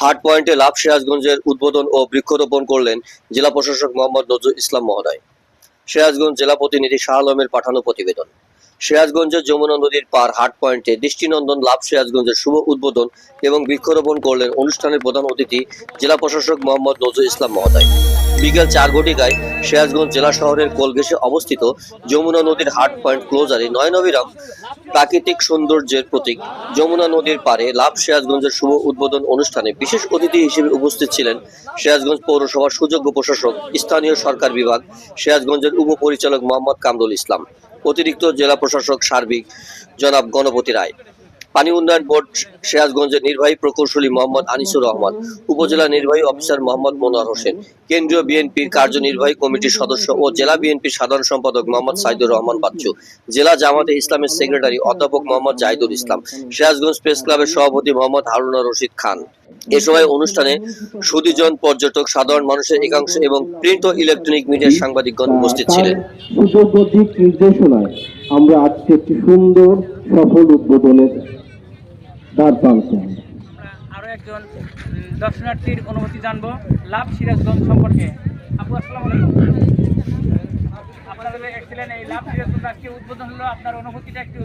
হাট পয়েন্টে লাভ সিরাজগঞ্জের উদ্বোধন ও বৃক্ষরোপণ করলেন জেলা প্রশাসক মোহাম্মদ নজরুল ইসলাম মহোদয়। সিরাজগঞ্জ জেলা প্রতিনিধি শাহ আলমের পাঠানো প্রতিবেদন। সিরাজগঞ্জের যমুনা নদীর পার হাট পয়েন্টে দৃষ্টিনন্দন লাভ সিরাজগঞ্জের শুভ উদ্বোধন এবং বৃক্ষরোপণ করলেন অনুষ্ঠানের প্রধান অতিথি জেলা প্রশাসক মোহাম্মদ নজরুল ইসলাম মহোদয়। বিকেল চার ঘটিকায় সিরাজগঞ্জ জেলা শহরের কোলঘেসে অবস্থিত যমুনা নদীর হাট পয়েন্ট ক্লোজারে নয়নবিরাম প্রাকৃতিক সৌন্দর্যের প্রতীক। যমুনা নদীর পারে লাভ সিরাজগঞ্জের শুভ উদ্বোধন অনুষ্ঠানে বিশেষ অতিথি হিসেবে উপস্থিত ছিলেন সিরাজগঞ্জ পৌরসভার সুযোগ্য প্রশাসক, স্থানীয় সরকার বিভাগ, সিরাজগঞ্জের উপপরিচালক মোহাম্মদ কামরুল ইসলাম, অতিরিক্ত জেলা প্রশাসক সার্বিক জনাব গণপতি রায়। পানি উন্নয়ন বোর্ড সিরাজগঞ্জের নির্বাহী প্রকৌশলী মোহাম্মদ আনিসুর রহমান, উপজেলা নির্বাহী অফিসার মোহাম্মদ মনোয়ার হোসেন, কেন্দ্রীয় বিএনপির কার্যনির্বাহী কমিটির সদস্য ও জেলা বিএনপির সাধারণ সম্পাদক মোহাম্মদ সাইদুর রহমান বাচ্চু, জেলা জামাতে ইসলামের সেক্রেটারি অধ্যাপক মোহাম্মদ জাহিদুল ইসলাম, সিরাজগঞ্জ প্রেস ক্লাবের সভাপতি মোহাম্মদ হারুনা রশিদ খান। এ সময় অনুষ্ঠানে সুদীজন পর্যটক, সাধারণ মানুষের একাংশ এবং প্রিন্ট ও ইলেকট্রনিক মিডিয়ার সাংবাদিকগণ উপস্থিত ছিলেন। সুযোগ্য নির্দেশনায় আমরা আজকে একটি সুন্দর সফল উদ্বোধনের আরও একজন দর্শনার্থীর অনুভূতি জানব। লাভ সিরাজগঞ্জ সম্পর্কে। আপু আসসালামু আলাইকুম। এই লাভ সিরাজগঞ্জ আজকে উদ্বোধন হলো। আপনার অনুভূতিটা একটু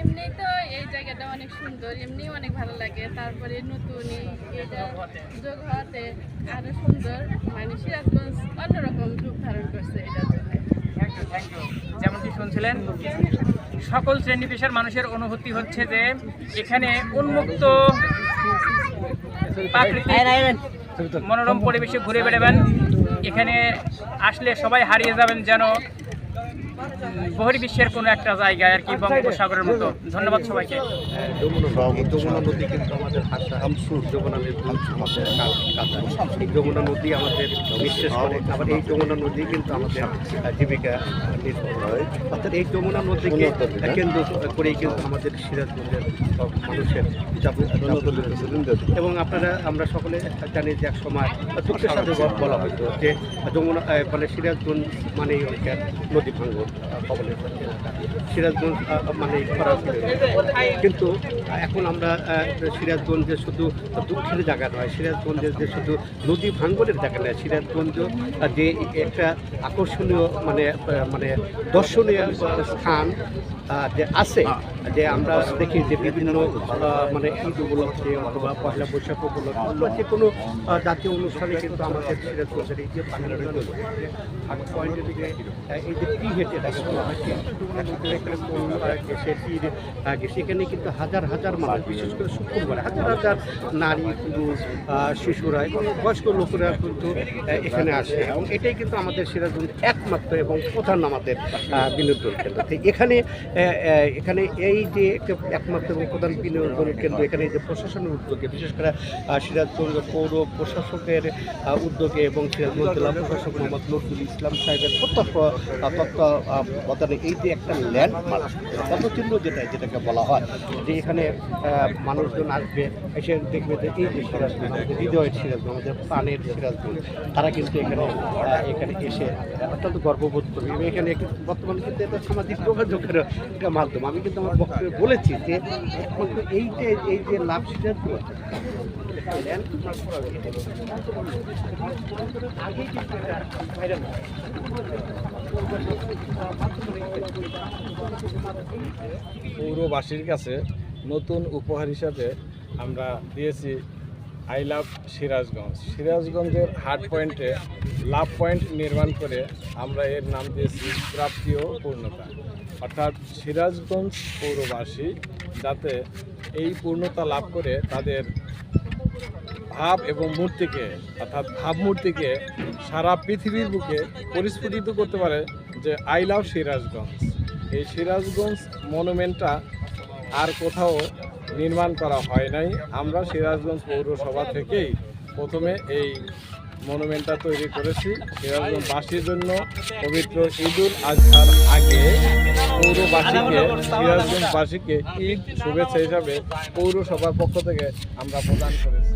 এমনি তো এই জায়গাটা অনেক সুন্দর এমনি অনেক ভালো লাগে। তারপরে নতুন এটা যোগ হওয়াতে আরও সুন্দর। মানে সিরাজগঞ্জ অন্যরকম রূপ ধারণ করছে এটার জন্য। যেমনটি শুনছিলেন সকল শ্রেণি পেশার মানুষের অনুভূতি হচ্ছে যে এখানে উন্মুক্ত প্রাকৃতিক মনোরম পরিবেশে ঘুরে বেড়াবেন। এখানে আসলে সবাই হারিয়ে যাবেন যেন বহির্বিশ্বের কোনো একটা জায়গায় আর কি বঙ্গোপসাগরের মতো। ধন্যবাদ সবাইকে। যমুনা নদী কিন্তু আমাদের ভাষা। যমুনা নদী। আমাদের এই যমুনা নদী আমাদের নিঃশেষ করে আবার এই যমুনা নদী কিন্তু আমাদের জীবিকা নির্ভর হয় অর্থাৎ এই যমুনা নদীকে কেন্দ্র করেই কিন্তু আমাদের সিরাজগঞ্জের সব মানুষের এবং আপনারা আমরা সকলে জানি যে এক সময় দুঃখের সাথে বলা হয়তো যে যমুনা মানে সিরাজগঞ্জ মানে নদী ভাঙ্গন সিরাজগঞ্জ মানে খরার কিন্তু এখন আমরা সিরাজগঞ্জে শুধু দুঃখের জায়গা নয় সিরাজগঞ্জের যে শুধু নদী ভাঙ্গনের জায়গা নয়, সিরাজগঞ্জ যে একটা আকর্ষণীয় মানে মানে দর্শনীয় স্থান যে আছে, যে আমরা দেখি যে বিভিন্ন মানে ঈদ উপলক্ষে অথবা পয়লা বৈশাখ উপলক্ষে অথবা যে কোনো জাতীয় অনুষ্ঠানে কিন্তু আমাদের সিরাজগঞ্জের এই যে পয়েন্টের দিকে এই যে হেঁটে এখানে কিন্তু হাজার হাজার মানুষ বিশেষ করে শুক্রবার হাজার হাজার নারী পুরুষ শিশুরা এবং বয়স্ক লোকেরা কিন্তু এখানে আসে। এবং এটাই কিন্তু আমাদের সিরাজগঞ্জ একমাত্র এবং প্রধান আমাদের বিনোদন কেন্দ্র। এখানে এখানে এই যে একমাত্র এবং প্রধান বিনোদন কেন্দ্র এখানে যে প্রশাসনের উদ্যোগে বিশেষ করে সিরাজগঞ্জ পৌর প্রশাসকের উদ্যোগে এবং সিরাজগঞ্জ জেলা প্রশাসক মোহাম্মদ নজরুল ইসলাম সাহেবের প্রত্যক্ষ আহ, তত্ত্বাবধানে এই যে একটা ল্যান্ডমার্ক পদচিহ্ন যেটা, যেটাকে বলা হয়, যে এখানে মানুষজন আসবে, এসে দেখবে যে এই যে সিরাজগঞ্জ হৃদয়ের সিরাজগঞ্জ, আমাদের প্রাণের সিরাজগঞ্জ, তারা কিন্তু এখানে এখানে এসে অত্যন্ত গর্ববোধ করবে। এবং এখানে বর্তমানে কিন্তু এটা সামাজিক যোগাযোগের একটা মাধ্যম। আমি কিন্তু আমার বক্তব্যে বলেছি যে এই যে এই যে লাভ সিরাজগঞ্জ পৌরবাসীর কাছে নতুন উপহার হিসাবে আমরা দিয়েছি আই লাভ সিরাজগঞ্জ। সিরাজগঞ্জের হাট পয়েন্টে লাভ পয়েন্ট নির্মাণ করে আমরা এর নাম দিয়েছি প্রাপ্তিও পূর্ণতা। অর্থাৎ সিরাজগঞ্জ পৌরবাসী যাতে এই পূর্ণতা লাভ করে তাদের ভাব এবং মূর্তিকে, অর্থাৎ ভাবমূর্তিকে সারা পৃথিবীর বুকে পরিস্ফুটিত করতে পারে যে, আই লাভ সিরাজগঞ্জ। এই সিরাজগঞ্জ মনুমেন্টটা আর কোথাও নির্মাণ করা হয় নাই। আমরা সিরাজগঞ্জ পৌরসভা থেকেই প্রথমে এই মনুমেন্টটা তৈরি করেছি। সিরাজগঞ্জবাসীর জন্য পবিত্র ঈদুল আজহার আগে পৌরবাসীকে, সিরাজগঞ্জবাসীকে ঈদ শুভেচ্ছা হিসাবে পৌরসভার পক্ষ থেকে আমরা প্রদান করেছি।